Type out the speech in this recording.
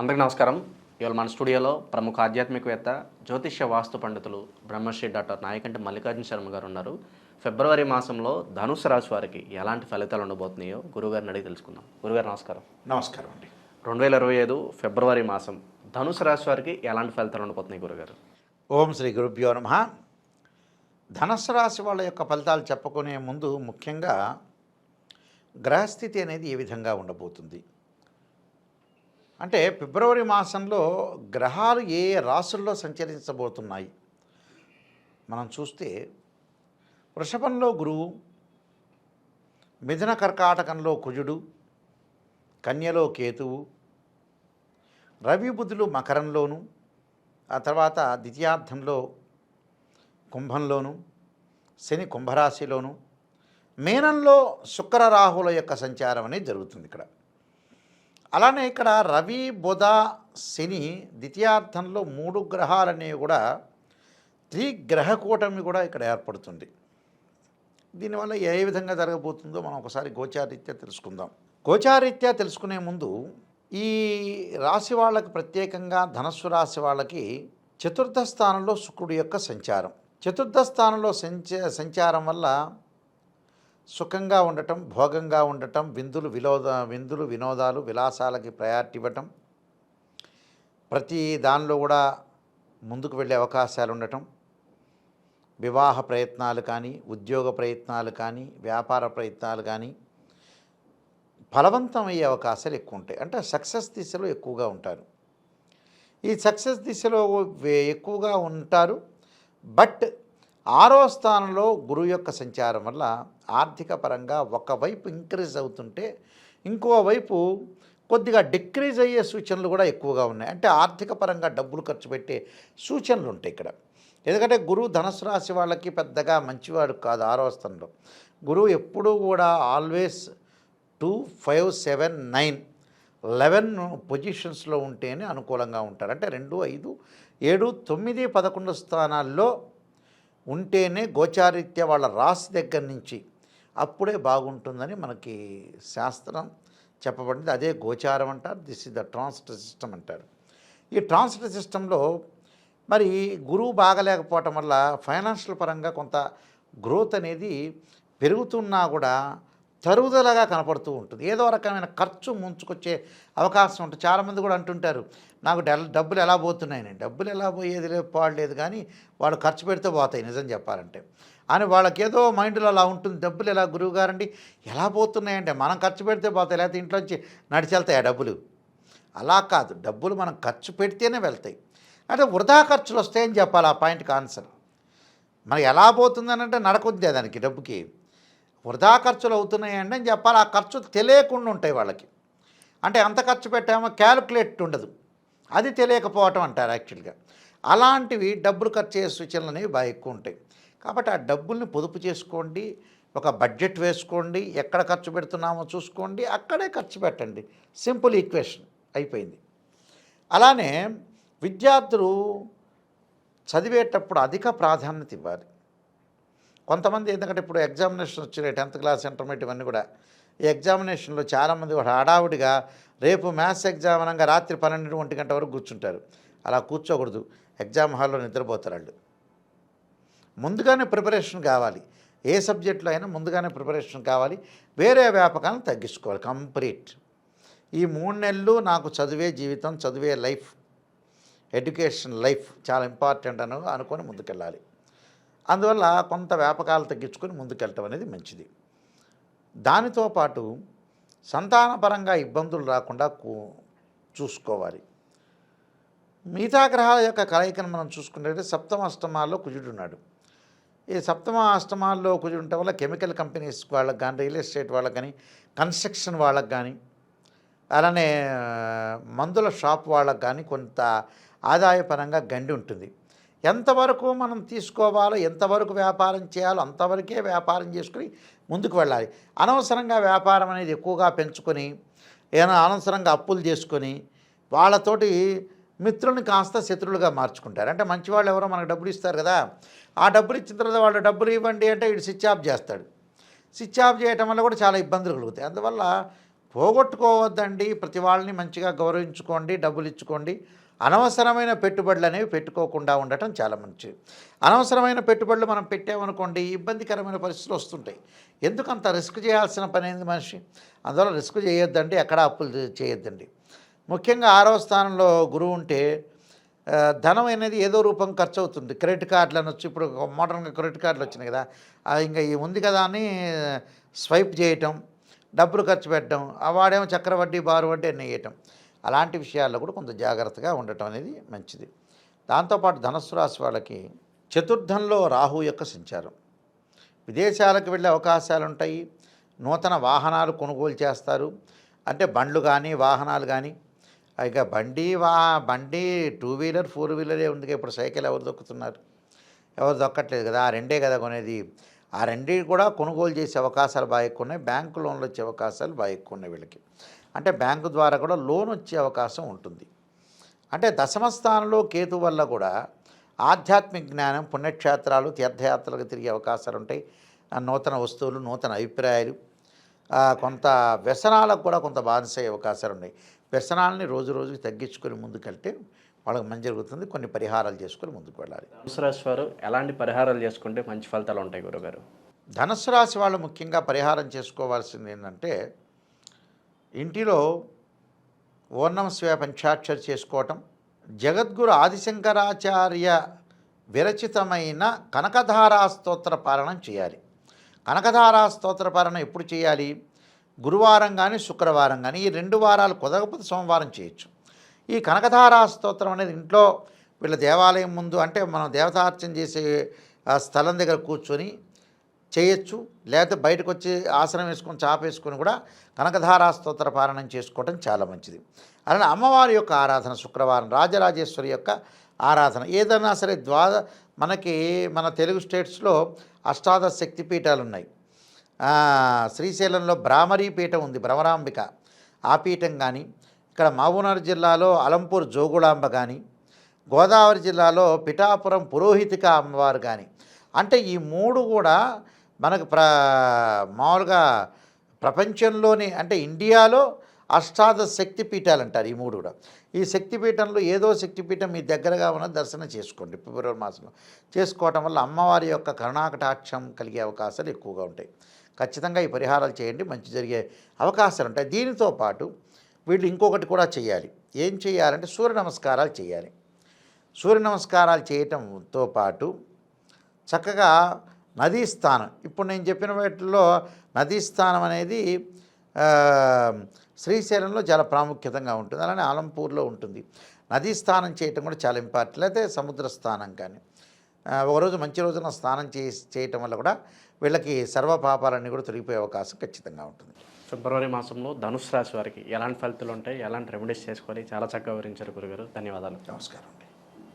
అందరికీ నమస్కారం. ఇవాళ మన స్టూడియోలో ప్రముఖ ఆధ్యాత్మికవేత్త జ్యోతిష్య వాస్తు పండితులు బ్రహ్మశ్రీ డాక్టర్ నాయకంటి మల్లికార్జున శర్మ గారు ఉన్నారు. ఫిబ్రవరి మాసంలో ధనుసు రాశి వారికి ఎలాంటి ఫలితాలు ఉండబోతున్నాయో గురుగారిని అడిగి తెలుసుకుందాం. గురుగారు నమస్కారం. నమస్కారం అండి. రెండు వేల ఇరవై ఐదు ఫిబ్రవరి మాసం ధనుసు రాశి వారికి ఎలాంటి ఫలితాలు ఉండబోతున్నాయి గురుగారు ఓం శ్రీ గురుభ్యో నమ. ధనస్సు రాశి వాళ్ళ యొక్క ఫలితాలు చెప్పుకునే ముందు ముఖ్యంగా గ్రహస్థితి అనేది ఏ విధంగా ఉండబోతుంది? అంటే ఫిబ్రవరి మాసంలో గ్రహాలు ఏ రాసుల్లో సంచరించబోతున్నాయి? మనం చూస్తే వృషభంలో గురువు మిథున కర్కాటకంలో కుజుడు కన్యలో కేతువు రవి బుధులు మకరంలోను ఆ తర్వాత ద్వితీయార్థంలో కుంభంలోను శని కుంభరాశిలోను మేనంలో శుక్ర రాహుల యొక్క సంచారం అనేది జరుగుతుంది ఇక్కడ. అలానే ఇక్కడ రవి బుధ శని ద్వితీయార్థంలో మూడు గ్రహాలనేవి కూడా త్రిగ్రహ కూటమి కూడా ఇక్కడ ఏర్పడుతుంది. దీనివల్ల ఏ విధంగా జరగబోతుందో మనం ఒకసారి గోచారీత్యా తెలుసుకుందాం. గోచారీత్యా తెలుసుకునే ముందు ఈ రాశి వాళ్ళకి ప్రత్యేకంగా ధనస్సు రాశి వాళ్ళకి చతుర్థ స్థానంలో శుక్రుడి యొక్క సంచారం. చతుర్థ స్థానంలో సంచ సంచారం వల్ల సుఖంగా ఉండటం భోగంగా ఉండటం విందులు విలోద విందులు వినోదాలు విలాసాలకి ప్రయారిటీ ఇవ్వటం ప్రతి దానిలో కూడా ముందుకు వెళ్ళే అవకాశాలు ఉండటం వివాహ ప్రయత్నాలు కానీ ఉద్యోగ ప్రయత్నాలు కానీ వ్యాపార ప్రయత్నాలు కానీ ఫలవంతమయ్యే అవకాశాలు ఎక్కువ ఉంటాయి. అంటే సక్సెస్ దిశలో ఎక్కువగా ఉంటారు. ఈ సక్సెస్ దిశలో ఎక్కువగా ఉంటారు. బట్ ఆరో స్థానంలో గురువు యొక్క సంచారం వల్ల ఆర్థిక పరంగా ఒకవైపు ఇంక్రీజ్ అవుతుంటే ఇంకోవైపు కొద్దిగా డిక్రీజ్ అయ్యే సూచనలు కూడా ఎక్కువగా ఉన్నాయి. అంటే ఆర్థిక పరంగా డబ్బులు ఖర్చు పెట్టే సూచనలు ఉంటాయి ఇక్కడ. ఎందుకంటే గురువు ధనుసు రాశి వాళ్ళకి పెద్దగా మంచివాడు కాదు ఆరో స్థానంలో గురువు ఎప్పుడూ కూడా always two five seven nine eleven పొజిషన్స్లో ఉంటేనే అనుకూలంగా ఉంటారు. అంటే రెండు ఐదు ఏడు తొమ్మిది పదకొండు స్థానాల్లో ఉంటేనే గోచారీత్య వాళ్ళ రాశి దగ్గర నుంచి అప్పుడే బాగుంటుందని మనకి శాస్త్రం చెప్పబడింది. అదే గోచారం అంటారు. This is the transit system అంటారు. ఈ ట్రాన్స్టర్ సిస్టంలో మరి గురువు బాగలేకపోవటం వల్ల ఫైనాన్షియల్ పరంగా కొంత గ్రోత్ అనేది పెరుగుతున్నా కూడా తరుగుదలగా కనపడుతూ ఉంటుంది. ఏదో రకమైన ఖర్చు ముంచుకొచ్చే అవకాశం ఉంటుంది. చాలామంది కూడా అంటుంటారు నాకు డబ్బులు ఎలా పోతున్నాయని డబ్బులు ఎలా పోయేది లేదు పాడలేదు కానీ వాళ్ళు ఖర్చు పెడితే పోతాయి నిజం చెప్పాలంటే. అని వాళ్ళకి ఏదో మైండ్లో అలా ఉంటుంది. డబ్బులు ఎలా గురువు గారండి? ఎలా పోతున్నాయంటే మనం ఖర్చు పెడితే పోతాయి లేకపోతే ఇంట్లోంచి నడిచెళ్తాయి ఆ డబ్బులు? అలా కాదు. డబ్బులు మనం ఖర్చు పెడితేనే వెళ్తాయి. అంటే వృధా ఖర్చులు వస్తాయని చెప్పాలి ఆ పాయింట్కి ఆన్సర్. మనకి ఎలా పోతుందని అంటే నడకొద్దే దానికి డబ్బుకి. వృధా ఖర్చులు అవుతున్నాయండి అని చెప్పాలి. ఆ ఖర్చు తెలియకుండా ఉంటాయి వాళ్ళకి. అంటే ఎంత ఖర్చు పెట్టామో క్యాలిక్యులేట్ ఉండదు. అది తెలియకపోవటం అంటారు యాక్చువల్గా. అలాంటివి డబ్బులు ఖర్చు చేసే సూచనలు అనేవి బాగా ఎక్కువ ఉంటాయి. కాబట్టి ఆ డబ్బుల్ని పొదుపు చేసుకోండి. ఒక బడ్జెట్ వేసుకోండి. ఎక్కడ ఖర్చు పెడుతున్నామో చూసుకోండి. అక్కడే ఖర్చు పెట్టండి. సింపుల్ ఈక్వేషన్ అయిపోయింది. అలానే విద్యార్థులు చదివేటప్పుడు అధిక ప్రాధాన్యత ఇవ్వాలి. కొంతమంది ఎందుకంటే ఇప్పుడు ఎగ్జామినేషన్ వచ్చినాయి టెన్త్ క్లాస్ ఇంటర్మీడియట్ ఇవన్నీ కూడా ఈ ఎగ్జామినేషన్లో చాలామంది కూడా హడావుడిగా రేపు మ్యాథ్స్ ఎగ్జామ్ అనగా రాత్రి పన్నెండు ఒంటి గంట వరకు కూర్చుంటారు. అలా కూర్చోకూడదు. ఎగ్జామ్ హాల్లో నిద్రపోతారు వాళ్ళు. ముందుగానే ప్రిపరేషన్ కావాలి. ఏ సబ్జెక్టులో అయినా ముందుగానే ప్రిపరేషన్ కావాలి. వేరే వ్యాపకాలను తగ్గించుకోవాలి కంప్లీట్. ఈ మూడు నెలలు నాకు చదివే జీవితం చదివే లైఫ్ ఎడ్యుకేషన్ లైఫ్ చాలా ఇంపార్టెంట్ అని అనుకొని ముందుకెళ్ళాలి. అందువల్ల కొంత వ్యాపకాలు తగ్గించుకొని ముందుకెళ్ళటం అనేది మంచిది. దానితో పాటు సంతానపరంగా ఇబ్బందులు రాకుండా కూ- చూసుకోవాలి. మిగతా గ్రహాల యొక్క కలయికను మనం చూసుకున్నట్లయితే సప్తమ అష్టమాల్లో కుజుడు ఉన్నాడు. ఈ సప్తమ అష్టమాల్లో కుజుడు ఉండటం వల్ల కెమికల్ కంపెనీస్ వాళ్ళకి కానీ రియల్ ఎస్టేట్ వాళ్ళకి కానీ కన్స్ట్రక్షన్ వాళ్ళకి కానీ అలానే మందుల షాప్ వాళ్ళకి కానీ కొంత ఆదాయపరంగా గండి ఉంటుంది. ఎంతవరకు మనం తీసుకోవాలో ఎంతవరకు వ్యాపారం చేయాలో అంతవరకే వ్యాపారం చేసుకుని ముందుకు వెళ్ళాలి. అనవసరంగా వ్యాపారం అనేది ఎక్కువగా పెంచుకొని ఏమైనా అనవసరంగా అప్పులు చేసుకొని వాళ్ళతోటి మిత్రుల్ని కాస్త శత్రులుగా మార్చుకుంటారు. అంటే మంచి వాళ్ళు ఎవరో మనకు డబ్బులు ఇస్తారు కదా ఆ డబ్బులు ఇచ్చిన తర్వాత వాళ్ళు డబ్బులు ఇవ్వండి అంటే వీడు స్విచ్ ఆఫ్ చేస్తాడు. స్విచ్ ఆఫ్ చేయటం వల్ల కూడా చాలా ఇబ్బందులు కలుగుతాయి. అందువల్ల పోగొట్టుకోవద్దండి. ప్రతి వాళ్ళని మంచిగా గౌరవించుకోండి డబ్బులు ఇచ్చుకోండి. అనవసరమైన పెట్టుబడులు అనేవి పెట్టుకోకుండా ఉండటం చాలా మంచిది అనవసరమైన పెట్టుబడులు మనం పెట్టామనుకోండి ఇబ్బందికరమైన పరిస్థితులు వస్తుంటాయి. ఎందుకంత రిస్క్ చేయాల్సిన పని అయింది మనిషి? అందువల్ల రిస్క్ చేయొద్దండి ఎక్కడ అప్పులు చేయొద్దండి. ముఖ్యంగా ఆరవ స్థానంలో గురువు ఉంటే ధనం అనేది ఏదో రూపం ఖర్చు అవుతుంది క్రెడిట్ కార్డులు అనొచ్చు ఇప్పుడు మోడర్న్గా క్రెడిట్ కార్డులు వచ్చినాయి కదా ఇంకా ఈ ఉంది కదా అని స్వైప్ చేయటం డబ్బులు ఖర్చు పెట్టడం వాడేమో చక్రవడ్డీ బారు వడ్డీ అన్నీ వేయటం. అలాంటి విషయాల్లో కూడా కొంత జాగ్రత్తగా ఉండటం అనేది మంచిది. దాంతోపాటు ధనస్సు రాశి వాళ్ళకి చతుర్థంలో రాహు యొక్క సంచారం. విదేశాలకు వెళ్ళే అవకాశాలు ఉంటాయి. నూతన వాహనాలు కొనుగోలు చేస్తారు. అంటే బండ్లు కానీ వాహనాలు కానీ. ఇక బండి వా బండి టూ వీలర్ ఫోర్ వీలరే ఉంది. ఇప్పుడు సైకిల్ ఎవరు దొక్కుతున్నారు? ఎవరు దొక్కట్లేదు కదా? ఆ రెండే కదా కొనేది. ఆ రెండి కూడా కొనుగోలు చేసే అవకాశాలు బాగా ఎక్కువ ఉన్నాయి. బ్యాంకు లోన్లు వచ్చే అవకాశాలు బాగా ఎక్కువ ఉన్నాయి వీళ్ళకి. అంటే బ్యాంకు ద్వారా కూడా లోన్ వచ్చే అవకాశం ఉంటుంది. అంటే దశమ స్థానంలో కేతు వల్ల కూడా ఆధ్యాత్మిక జ్ఞానం పుణ్యక్షేత్రాలు తీర్థయాత్రలకు తిరిగే అవకాశాలు ఉంటాయి. నూతన వస్తువులు నూతన అభిప్రాయాలు కొంత వ్యసనాలకు కూడా కొంత బానిస అవకాశాలు ఉన్నాయి. వ్యసనాలని రోజు రోజుకి తగ్గించుకొని ముందుకెళ్తే వాళ్ళకి మంచి జరుగుతుంది. కొన్ని పరిహారాలు చేసుకొని ముందుకు వెళ్ళాలి. ధనుసు రాశి వారు ఎలాంటి పరిహారాలు చేసుకుంటే మంచి ఫలితాలు ఉంటాయి గురుగారు? ధనుస్సు రాశి వాళ్ళు ముఖ్యంగా పరిహారం చేసుకోవాల్సింది ఏంటంటే ఇంటిలో ఓర్ణం స్వయ పంచాక్షరి చేసుకోవటం జగద్గురు ఆదిశంకరాచార్య విరచితమైన కనకధారా స్తోత్ర పాలనం చేయాలి. కనకధారా స్తోత్ర పాలన ఎప్పుడు చేయాలి? గురువారం కానీ శుక్రవారం కానీ ఈ రెండు వారాలు కుదరకపోతే సోమవారం చేయొచ్చు. ఈ కనకధారా స్తోత్రం అనేది ఇంట్లో వీళ్ళ దేవాలయం ముందు అంటే మనం దేవతార్చన చేసే స్థలం దగ్గర కూర్చొని చేయొచ్చు. లేకపోతే బయటకు వచ్చి ఆసనం వేసుకొని చాపేసుకొని కూడా కనకధారా స్తోత్ర పారాయణం చేసుకోవటం చాలా మంచిది. అలానే అమ్మవారి యొక్క ఆరాధన శుక్రవారం రాజరాజేశ్వరి యొక్క ఆరాధన. ఏదైనా సరే ద్వాద మనకి మన తెలుగు స్టేట్స్లో అష్టాదశ శక్తి పీఠాలు ఉన్నాయి శ్రీశైలంలో భ్రామరీ పీఠం ఉంది భ్రమరాంబిక ఆ పీఠం కానీ ఇక్కడ మహబూబ్నగర్ జిల్లాలో అలంపూర్ జోగుడాంబ కానీ గోదావరి జిల్లాలో పిఠాపురం పురోహితిక అమ్మవారు కానీ అంటే ఈ మూడు కూడా మనకు ప్ర మామూలుగా ప్రపంచంలోని అంటే ఇండియాలో అష్టాదశ శక్తి పీఠాలు అంటారు ఈ మూడు కూడా. ఈ శక్తిపీఠంలో ఏదో శక్తిపీఠం మీ దగ్గరగా ఉన్న దర్శనం చేసుకోండి. ఫిబ్రవరి మాసంలో. చేసుకోవటం వల్ల అమ్మవారి యొక్క కరుణాకటాక్షం కలిగే అవకాశాలు ఎక్కువగా ఉంటాయి. ఖచ్చితంగా ఈ పరిహారాలు చేయండి. మంచి జరిగే అవకాశాలు ఉంటాయి. దీనితో పాటు వీళ్ళు ఇంకొకటి కూడా చేయాలి. ఏం చేయాలంటే సూర్య నమస్కారాలు చేయాలి. సూర్య నమస్కారాలు చేయటంతో పాటు చక్కగా నదీ స్థానం ఇప్పుడు నేను చెప్పిన వాటిల్లో నదీ స్థానం అనేది శ్రీశైలంలో చాలా ప్రాముఖ్యతంగా ఉంటుంది. అలానే ఆలంపూర్లో ఉంటుంది. నదీ స్నానం చేయటం కూడా చాలా ఇంపార్టెంట్. అయితే సముద్ర స్నానం కానీ ఒకరోజు మంచి రోజున స్నానం చే చేయటం వల్ల కూడా వీళ్ళకి సర్వ పాపాలన్నీ కూడా తొలగిపోయే అవకాశం ఖచ్చితంగా ఉంటుంది. ఫిబ్రవరి మాసంలో ధనుసు రాశి వారికి ఎలాంటి ఫలితాలు ఉంటాయి? ఎలాంటి రెమెడీస్ చేసుకోవాలి? చాలా చక్కగా వివరించారు గురుగారు. ధన్యవాదాలు. నమస్కారం.